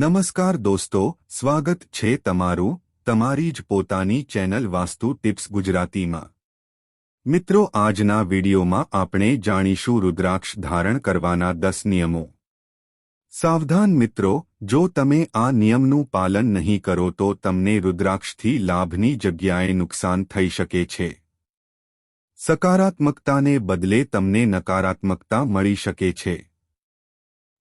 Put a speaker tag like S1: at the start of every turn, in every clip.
S1: નમસ્કાર દોસ્તો, સ્વાગત છે તમારું, તમારી જ પોતાની ચેનલ વાસ્તુ ટિપ્સ ગુજરાતીમાં. મિત્રો, આજના વિડીયોમાં આપણે જાણીશું રુદ્રાક્ષ ધારણ કરવાના દસ નિયમો. સાવધાન મિત્રો, જો તમે આ નિયમનું પાલન નહીં કરો તો તમને રુદ્રાક્ષથી લાભની જગ્યાએ નુકસાન થઈ શકે છે. સકારાત્મકતાને બદલે તમને નકારાત્મકતા મળી શકે છે.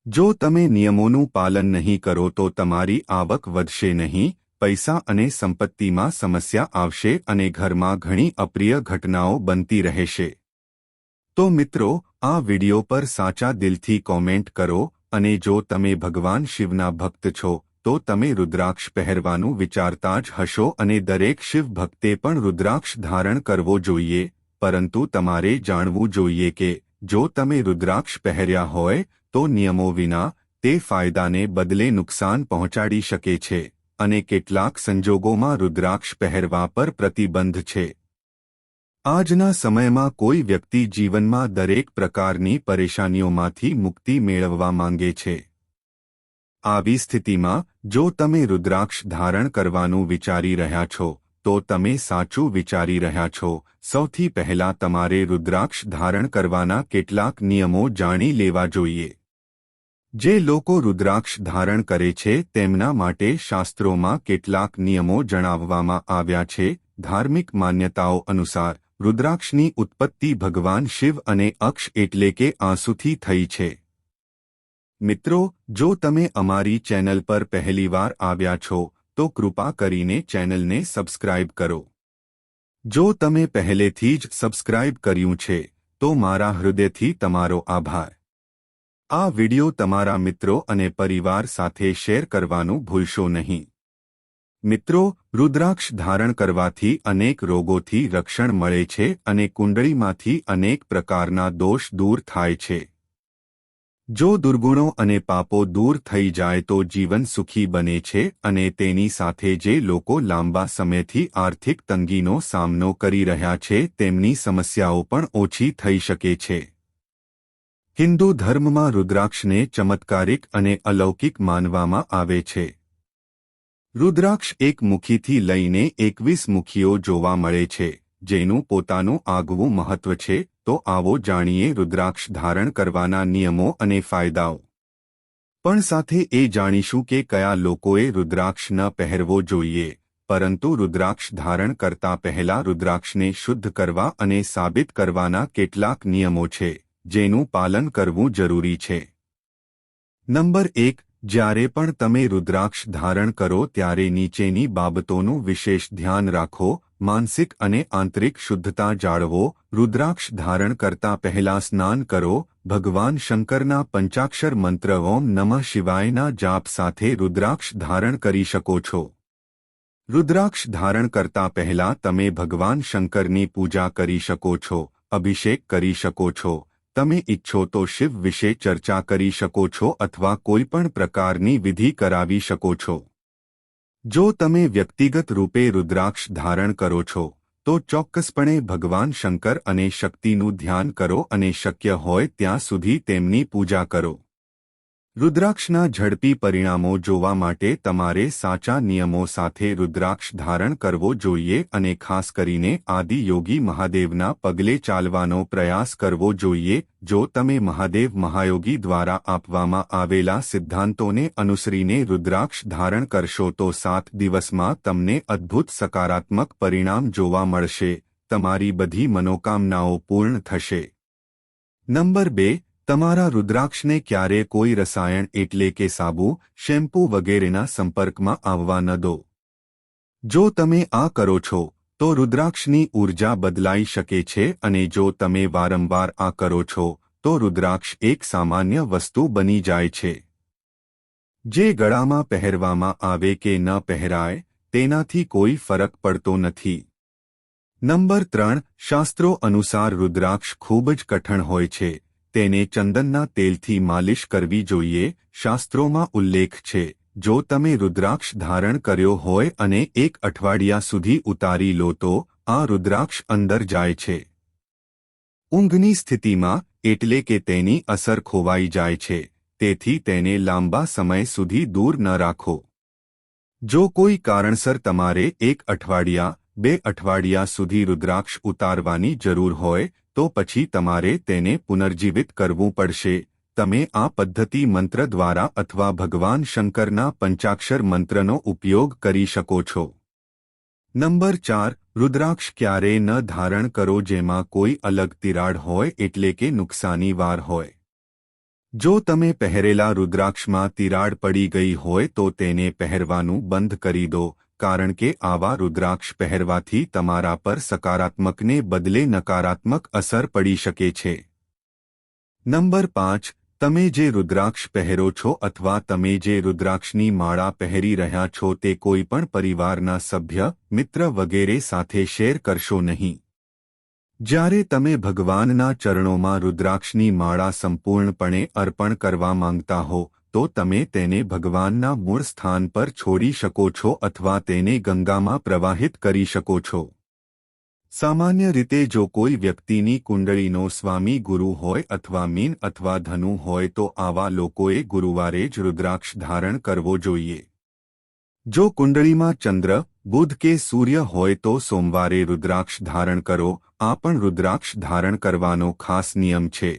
S1: જો તમે નિયમોનું પાલન નહીં કરો તો તમારી આવક વધશે નહીં, પૈસા અને સંપત્તિમાં સમસ્યા આવશે અને ઘરમાં ઘણી અપ્રિય ઘટનાઓ બનતી રહેશે. તો મિત્રો, આ વિડિયો પર સાચા દિલથી કોમેન્ટ કરો અને જો તમે ભગવાન શિવના ભક્ત છો, તો તમે રુદ્રાક્ષ પહેરવાનું વિચારતા જ હશો અને દરેક શિવ ભક્તે પણ રુદ્રાક્ષ ધારણ કરવો જોઈએ, પરંતુ તમારે જાણવું જોઈએ કે, જો તમે રુદ્રાક્ષ પહેર્યા હોય તો નિયમો વિના તે ફાયદાને બદલે નુકસાન પહોંચાડી શકે છે અને કેટલાક સંજોગોમાં રુદ્રાક્ષ પહેરવા પર પ્રતિબંધ છે. આજના સમયમાં કોઈ વ્યક્તિ જીવનમાં દરેક પ્રકારની પરેશાનીઓમાંથી મુક્તિ મેળવવા માંગે છે. આવી સ્થિતિમાં, જો તમે રુદ્રાક્ષ ધારણ કરવાનું વિચારી રહ્યા છો, તો તમે સાચું વિચારી રહ્યા છો. સૌથી પહેલા તમારે રુદ્રાક્ષ ધારણ કરવાના કેટલાક નિયમો જાણી લેવા જોઈએ. જે લોકો રુદ્રાક્ષ ધારણ કરે છે, તેમના માટે શાસ્ત્રોમાં કેટલાક નિયમો જણાવવામાં આવ્યા છે. ધાર્મિક માન્યતાઓ અનુસાર, રુદ્રાક્ષની ઉત્પત્તિ ભગવાન શિવ અને અક્ષ એટલે કે આંસુથી થઈ છે. મિત્રો, જો તમે અમારી ચેનલ પર પહેલીવાર આવ્યા છો, તો કૃપા કરીને ચેનલને સબસ્ક્રાઇબ કરો. જો તમે પહેલેથી જ સબસ્ક્રાઇબ કર્યું છે, તો મારા હૃદયથી તમારો આભાર. આ વિડિયો તમારા મિત્રો અને પરિવાર સાથે શેર કરવાનું ભૂલશો નહીં. મિત્રો, રુદ્રાક્ષ ધારણ કરવાથી અનેક રોગોથી રક્ષણ મળે છે અને કુંડળીમાંથી અનેક પ્રકારના દોષ દૂર થાય છે. જો દુર્ગુણો અને પાપો દૂર થઈ જાય તો જીવન સુખી બને છે અને તેની સાથે જે લોકો લાંબા સમયથી આર્થિક તંગીનો સામનો કરી રહ્યા છે તેમની સમસ્યાઓ પણ ઓછી થઈ શકે છે. હિન્દુ ધર્મમાં રુદ્રાક્ષને ચમત્કારિક અને અલૌકિક માનવામાં આવે છે. રુદ્રાક્ષ એક મુખીથી લઈને એકવીસ મુખીઓ જોવા મળે છે, જેનું પોતાનું આગવું મહત્વ છે, તો આવો જાણીએ રુદ્રાક્ષ ધારણ કરવાના નિયમો અને ફાયદાઓ. પણ સાથે એ જાણીશું કે કયા લોકોએ રુદ્રાક્ષ ન પહેરવો જોઈએ, પરંતુ રુદ્રાક્ષ ધારણ કરતા પહેલા રુદ્રાક્ષને શુદ્ધ કરવા અને સાબિત કરવાના કેટલાક નિયમો છે. જેનું પાલન કરવું જરૂરી છે. નંબર એક, જ્યારે પણ તમે રુદ્રાક્ષ ધારણ કરો ત્યારે નીચેની બાબતોનું વિશેષ ધ્યાન રાખો, માનસિક અને આંતરિક શુદ્ધતા જાળવો, રુદ્રાક્ષ ધારણ કરતા પહેલા સ્નાન કરો, ભગવાન શંકરના પંચાક્ષર મંત્ર ઓમ નમઃ શિવાયના જાપ સાથે રુદ્રાક્ષ ધારણ કરી શકો છો. રુદ્રાક્ષ ધારણ કરતા પહેલા તમે ભગવાન શંકરની પૂજા કરી શકો છો, અભિષેક કરી શકો છો. તમે ઈચ્છો તો શિવ વિશે ચર્ચા કરી શકો છો અથવા કોઈપણ પ્રકારની વિધિ કરાવી શકો છો. જો તમે વ્યક્તિગત રૂપે રુદ્રાક્ષ ધારણ કરો છો, તો ચોક્કસપણે ભગવાન શંકર અને શક્તિનું ધ્યાન કરો અને શક્ય હોય ત્યાં સુધી તેમની પૂજા કરો. રુદ્રાક્ષના ઝડપી પરિણામો જોવા માટે તમારે સાચા નિયમો સાથે રુદ્રાક્ષ ધારણ કરવો જોઈએ અને ખાસ કરીને આદિયોગી મહાદેવના પગલે ચાલવાનો પ્રયાસ કરવો જોઈએ, જો તમે મહાદેવ મહાયોગી દ્વારા આપવામાં આવેલા સિદ્ધાંતોને અનુસરીને રુદ્રાક્ષ ધારણ કરશો તો સાત દિવસમાં તમને અદ્ભુત સકારાત્મક પરિણામ જોવા મળશે. તમારી બધી મનોકામનાઓ પૂર્ણ થશે. નંબર બે તમારા રુદ્રાક્ષને ક્યારે કોઈ રસાયણ એટલે કે સાબુ, શેમ્પૂ વગેરેના સંપર્કમાં આવવા ન દો. જો તમે આ કરો છો, તો રુદ્રાક્ષની ઊર્જા બદલાઈ શકે છે અને જો તમે વારંવાર આ કરો છો, તો રુદ્રાક્ષ એક સામાન્ય વસ્તુ બની જાય છે. જે ગળામાં પહેરવામાં આવે કે ન પહેરાય, તેનાથી કોઈ ફરક પડતો નથી. નંબર ત્રણ, શાસ્ત્રો અનુસાર રુદ્રાક્ષ ખૂબ જ કઠણ હોય છે. તેને ચંદનના તેલથી માલિશ કરવી જોઈએ, શાસ્ત્રોમાં ઉલ્લેખ છે, જો તમે રુદ્રાક્ષ ધારણ કર્યો હોય અને એક અઠવાડિયા સુધી ઉતારી લો તો, આ રુદ્રાક્ષ અંદર જાય છે. ઊંઘની સ્થિતિમાં, એટલે કે તેની અસર ખોવાઈ જાય છે, તેથી તેને લાંબા સમય સુધી દૂર ન રાખો. જો કોઈ કારણસર તમારે એક અઠવાડિયા, બે અઠવાડિયા સુધી રુદ્રાક્ષ ઉતારવાની જરૂર હોય તો પછી તમારે તેને પુનર્જીવિત કરવું પડશે. તમે આ પદ્ધતિ મંત્ર દ્વારા અથવા ભગવાન શંકરના પંચાક્ષર મંત્રનો ઉપયોગ કરી શકો છો. નંબર ચાર, રુદ્રાક્ષ ક્યારેય ન ધારણ કરો જેમાં કોઈ અલગ તિરાડ હોય એટલે કે નુકસાની વાર હોય. જો તમે પહેરેલા રુદ્રાક્ષમાં તિરાડ પડી ગઈ હોય તો તેને પહેરવાનું બંધ કરી દો. કારણ કે આવા રુદ્રાક્ષ પહેરવાથી તમારા પર સકારાત્મકને બદલે નકારાત્મક અસર પડી શકે છે. નંબર પાંચ, તમે જે રુદ્રાક્ષ પહેરો છો અથવા તમે જે રુદ્રાક્ષની માળા પહેરી રહ્યા છો તે કોઈપણ પરિવારના સભ્ય, મિત્ર વગેરે સાથે શેર કરશો નહીં. જ્યારે તમે ભગવાનના ચરણોમાં રુદ્રાક્ષની માળા સંપૂર્ણપણે અર્પણ કરવા માંગતા હો તો તમે તેને ભગવાનના મૂળ સ્થાન પર છોડી શકો છો અથવા તેને ગંગામાં પ્રવાહિત કરી શકો છો. સામાન્ય રીતે જો કોઈ વ્યક્તિની કુંડળીનો સ્વામી ગુરુ હોય અથવા મીન અથવા ધનુ હોય તો આવા લોકોએ ગુરુવારે જ રુદ્રાક્ષ ધારણ કરવો જોઈએ. જો કુંડળીમાં ચંદ્ર, બુધ કે સૂર્ય હોય તો સોમવારે રુદ્રાક્ષ ધારણ કરો, આ પણ રુદ્રાક્ષ ધારણ કરવાનો ખાસ નિયમ છે.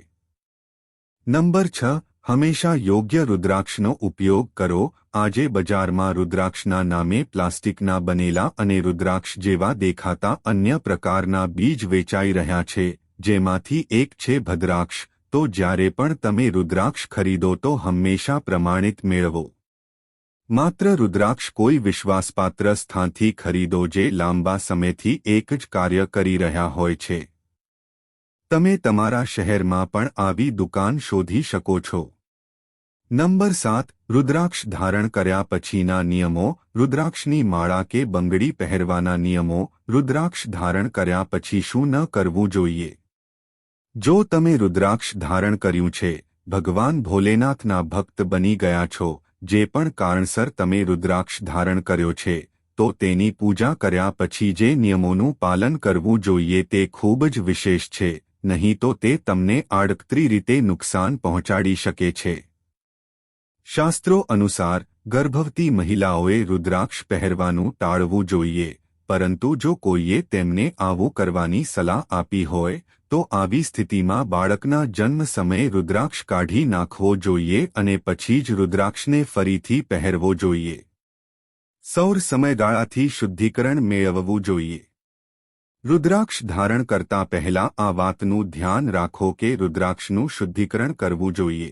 S1: નંબર છ હંમેશા યોગ્ય રુદ્રાક્ષનો ઉપયોગ કરો. આજે બજારમાં રુદ્રાક્ષના નામે પ્લાસ્ટિકના બનેલા અને રુદ્રાક્ષ જેવા દેખાતા અન્ય પ્રકારના બીજ વેચાઈ રહ્યા છે. જેમાંથી એક છે ભદ્રાક્ષ. તો જ્યારે પણ તમે રુદ્રાક્ષ ખરીદો તો હંમેશા પ્રમાણિત મેળવો. માત્ર રુદ્રાક્ષ કોઈ વિશ્વાસપાત્ર સ્થાનથી ખરીદો જે લાંબા સમયથી એક જ કાર્ય કરી રહ્યા હોય છે. તમે તમારા શહેરમાં પણ આવી દુકાન શોધી શકો છો. નંબર સાત, રુદ્રાક્ષ ધારણ કર્યા પછીના નિયમો, રુદ્રાક્ષની માળા કે બંગડી પહેરવાના નિયમો, રુદ્રાક્ષ ધારણ કર્યા પછી શું ન કરવું જોઈએ? જો તમે રુદ્રાક્ષ ધારણ કર્યું છે, ભગવાન ભોલેનાથના ભક્ત બની ગયા છો, જે પણ કારણસર તમે રુદ્રાક્ષ ધારણ કર્યો છે, તો તેની પૂજા કર્યા પછી જે નિયમોનું પાલન કરવું જોઈએ તે ખૂબ જ વિશેષ છે, નહીં તો તે તમને આડકતરી રીતે નુકસાન પહોંચાડી શકે છે. શાસ્ત્રો અનુસાર ગર્ભવતી મહિલાઓએ રુદ્રાક્ષ પહેરવાનું ટાળવું જોઈએ, પરંતુ જો કોઈએ તેમને આવું કરવાની સલાહ આપી હોય, તો આવી સ્થિતિમાં બાળકના જન્મ સમયે રુદ્રાક્ષ કાઢી નાખવો જોઈએ અને પછી જ રુદ્રાક્ષને ફરીથી પહેરવો જોઈએ. સૌર સમયગાળાથી શુદ્ધિકરણ મેળવવું જોઈએ. રુદ્રાક્ષ ધારણ કરતા પહેલા આ વાતનું ધ્યાન રાખો કે રુદ્રાક્ષનું શુદ્ધિકરણ કરવું જોઈએ.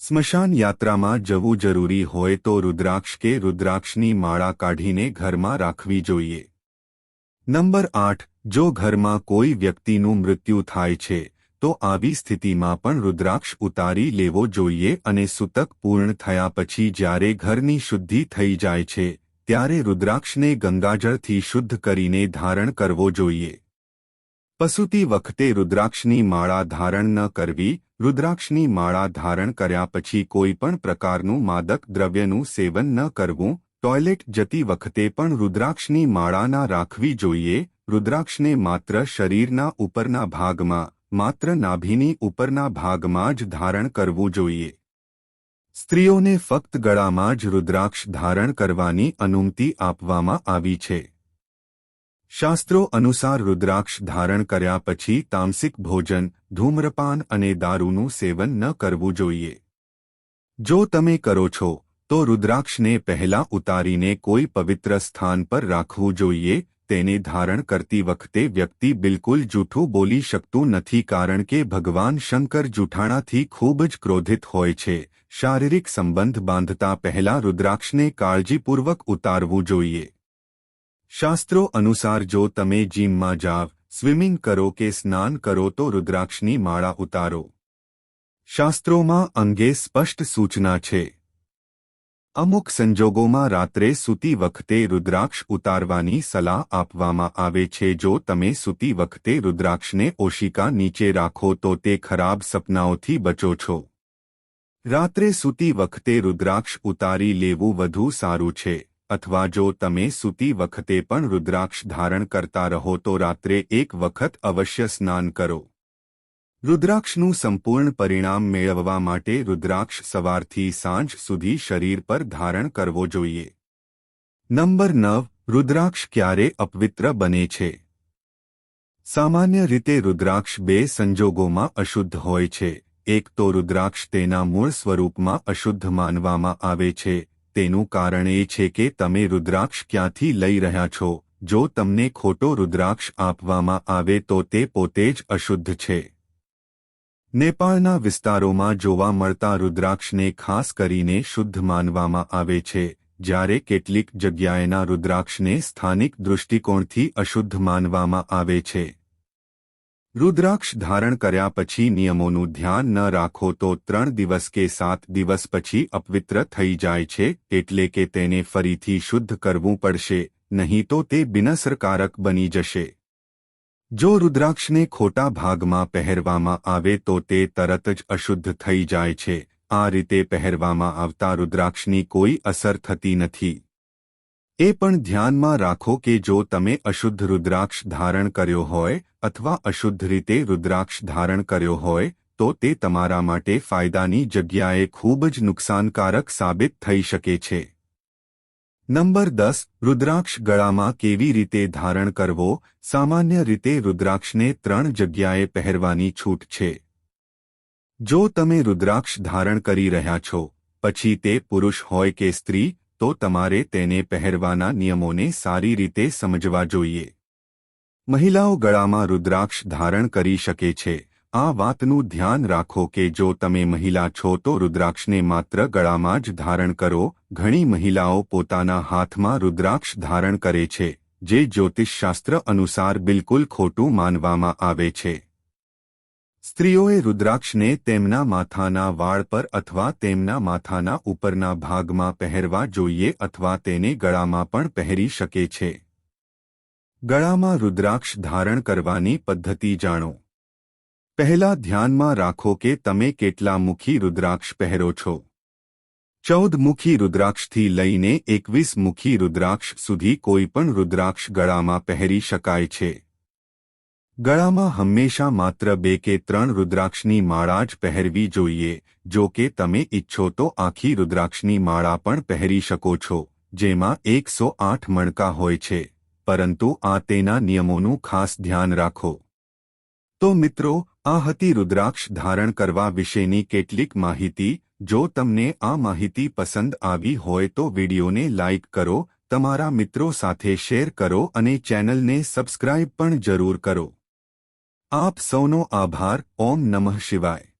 S1: સ્મશાન યાત્રામાં જવું જરૂરી હોય તો રુદ્રાક્ષ કે રુદ્રાક્ષની માળા કાઢીને ઘરમાં રાખવી જોઈએ. નંબર આઠ, જો ઘરમાં કોઈ વ્યક્તિનું મૃત્યુ થાય છે, તો આવી સ્થિતિમાં પણ રુદ્રાક્ષ ઉતારી લેવો જોઈએ અને સૂતક પૂર્ણ થયા પછી જ્યારે ઘરની શુદ્ધિ થઈ જાય છે, ત્યારે રુદ્રાક્ષને ગંગાજળથી શુદ્ધ કરીને ધારણ કરવો જોઈએ. પસુતી વખતે રુદ્રાક્ષની માળા ધારણ ન કરવી રુદ્રાક્ષની માળા ધારણ કર્યા પછી કોઈ પણ પ્રકારનું માદક દ્રવ્યનું સેવન ન કરવું, ટોયલેટ જતી વખતે પણ રુદ્રાક્ષની માળાના રાખવી જોઈએ, રુદ્રાક્ષને માત્ર શરીરના ઉપરના ભાગમાં, માત્ર નાભીની ઉપરના ભાગમાં જ ધારણ કરવું જોઈએ. સ્ત્રીઓને ફક્ત ગળામાં જ રુદ્રાક્ષ ધારણ કરવાની અનુમતિ આપવામાં આવી છે. શાસ્ત્રો અનુસાર રુદ્રાક્ષ ધારણ કર્યા પછી તામસિક ભોજન, ધૂમ્રપાન અને દારૂનું સેવન ન કરવું જોઈએ. જો તમે કરો છો, તો રુદ્રાક્ષને પહેલા ઉતારીને કોઈ પવિત્ર સ્થાન પર રાખવું જોઈએ, તેને ધારણ કરતી વખતે વ્યક્તિ બિલકુલ જૂઠું બોલી શકતું નથી કારણ કે ભગવાન શંકર જૂઠાણાથી ખૂબ જ ક્રોધિત હોય છે. શારીરિક સંબંધ બાંધતા પહેલા રુદ્રાક્ષને કાળજીપૂર્વક ઉતારવું જોઈએ. શાસ્ત્રો અનુસાર જો તમે જીમમાં જાવ, સ્વિમિંગ કરો કે સ્નાન કરો તો રુદ્રાક્ષની માળા ઉતારો. શાસ્ત્રોમાં અંગે સ્પષ્ટ સૂચના છે. અમુક સંજોગોમાં રાત્રે સૂતી વખતે રુદ્રાક્ષ ઉતારવાની સલાહ આપવામાં આવે છે. જો તમે સૂતી વખતે રુદ્રાક્ષને ઓશિકા નીચે રાખો તો તે ખરાબ સપનાઓથી બચો છો. રાત્રે સૂતી વખતે રુદ્રાક્ષ ઉતારી લેવું વધુ સારું છે. અથવા જો તમે સૂતી વખતે પણ રુદ્રાક્ષ ધારણ કરતા રહો તો રાત્રે એક વખત અવશ્ય સ્નાન કરો. રુદ્રાક્ષનું સંપૂર્ણ પરિણામ મેળવવા માટે રુદ્રાક્ષ સવારથી સાંજ સુધી શરીર પર ધારણ કરવો જોઈએ. નંબર નવ, રુદ્રાક્ષ ક્યારે અપવિત્ર બને છે? સામાન્ય રીતે રુદ્રાક્ષ બે સંજોગોમાં અશુદ્ધ હોય છે. એક તો રુદ્રાક્ષ તેના મૂળ સ્વરૂપમાં અશુદ્ધ માનવામાં આવે છે તેનું કારણ એ છે કે તમે રુદ્રાક્ષ ક્યાંથી લઈ રહ્યા છો. જો તમને ખોટો રુદ્રાક્ષ આપવામાં આવે તો તે પોતે જ અશુદ્ધ છે. નેપાળના વિસ્તારોમાં જોવા મળતા રુદ્રાક્ષને ખાસ કરીને શુદ્ધ માનવામાં આવે છે, જ્યારે કેટલીક જગ્યાએના રુદ્રાક્ષને સ્થાનિક દૃષ્ટિકોણથી અશુદ્ધ માનવામાં આવે છે. રુદ્રાક્ષ ધારણ કર્યા પછી નિયમોનું ધ્યાન ન રાખો તો ત્રણ દિવસ કે સાત દિવસ પછી અપવિત્ર થઈ જાય છે, એટલે કે તેને ફરીથી શુદ્ધ કરવું પડશે, નહીં તો તે બિનસરકારક બની જશે. જો રુદ્રાક્ષને ખોટા ભાગમાં પહેરવામાં આવે તો તે તરત જ અશુદ્ધ થઈ જાય છે, આ રીતે પહેરવામાં આવતા રુદ્રાક્ષની કોઈ અસર થતી નથી. એ પણ ધ્યાનમાં રાખો કે જો તમે અશુદ્ધ રુદ્રાક્ષ ધારણ કર્યો હોય અથવા અશુદ્ધ રીતે રુદ્રાક્ષ ધારણ કર્યો હોય, તો તે તમારા માટે ફાયદાની જગ્યાએ ખૂબ જ નુકસાનકારક સાબિત થઈ શકે છે. નંબર દસ, રુદ્રાક્ષ ગળામાં કેવી રીતે ધારણ કરવો? સામાન્ય રીતે રુદ્રાક્ષને ત્રણ જગ્યાએ પહેરવાની છૂટ છે. જો તમે રુદ્રાક્ષ ધારણ કરી રહ્યા છો, પછી તે પુરુષ હોય કે સ્ત્રી તો તમારે તેને પહેરવાના નિયમોને સારી રીતે સમજવા જોઈએ. મહિલાઓ ગળામાં રુદ્રાક્ષ ધારણ કરી શકે છે. આ વાતનું ધ્યાન રાખો કે જો તમે મહિલા છો તો રુદ્રાક્ષને માત્ર ગળામાં જ ધારણ કરો. ઘણી મહિલાઓ પોતાના હાથમાં રુદ્રાક્ષ ધારણ કરે છે, જે જ્યોતિષશાસ્ત્ર અનુસાર બિલકુલ ખોટું માનવામાં આવે છે. સ્ત્રીઓએ રુદ્રાક્ષને તેમના માથાના વાળ પર અથવા તેમના માથાના ઉપરના ભાગમાં પહેરવા જોઈએ અથવા તેને ગળામાં પણ પહેરી શકે છે. ગળામાં રુદ્રાક્ષ ધારણ કરવાની પદ્ધતિ જાણો. પહેલા ધ્યાનમાં રાખો કે તમે કેટલા મુખી રુદ્રાક્ષ પહેરો છો. ચૌદ મુખી રુદ્રાક્ષથી લઈને એકવીસ મુખી રુદ્રાક્ષ સુધી કોઈ પણ રુદ્રાક્ષ ગળામાં પહેરી શકાય છે. ગળામાં હંમેશા માત્ર બે કે ત્રણ રુદ્રાક્ષની માળા જ પહેરવી જોઈએ, જો કે તમે ઇચ્છો તો આખી રુદ્રાક્ષની માળા પણ પહેરી શકો છો, જેમાં એકસો આઠ મણકા હોય છે, પરંતુ આ તેના નિયમોનું ખાસ ધ્યાન રાખો. તો મિત્રો, આ હતી રુદ્રાક્ષ ધારણ કરવા વિશેની કેટલીક માહિતી, જો તમને આ માહિતી પસંદ આવી હોય તો વિડીયોને લાઇક કરો, તમારા મિત્રો સાથે શેર કરો અને ચેનલને સબસ્ક્રાઇબ પણ જરૂર કરો. આપ સૌનો આભાર. ઓમ નમઃ શિવાય.